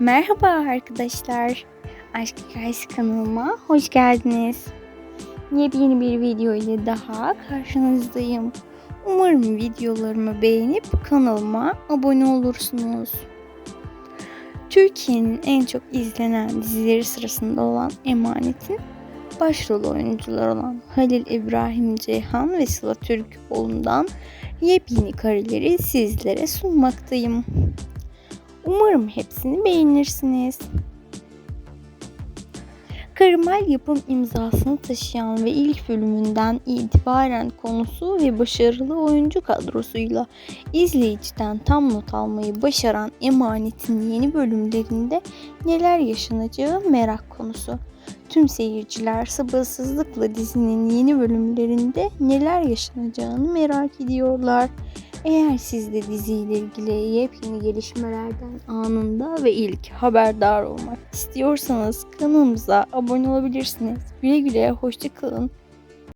Merhaba arkadaşlar. Aşk Hikayesi kanalıma hoş geldiniz. Yepyeni bir video ile daha karşınızdayım. Umarım videolarımı beğenip kanalıma abone olursunuz. Türkiye'nin en çok izlenen dizileri sırasında olan Emanet'in başrol oyuncuları olan Halil İbrahim Ceyhan ve Sıla Türkoğlu'ndan yepyeni kareleri sizlere sunmaktayım. Umarım hepsini beğenirsiniz. Karamal yapım imzasını taşıyan ve ilk bölümünden itibaren konusu ve başarılı oyuncu kadrosuyla izleyiciden tam not almayı başaran Emanet'in yeni bölümlerinde neler yaşanacağı merak konusu. Tüm seyirciler sabırsızlıkla dizinin yeni bölümlerinde neler yaşanacağını merak ediyorlar. Eğer siz de diziyle ilgili yepyeni gelişmelerden anında ve ilk haberdar olmak istiyorsanız kanalımıza abone olabilirsiniz. Güle güle, hoşçakalın.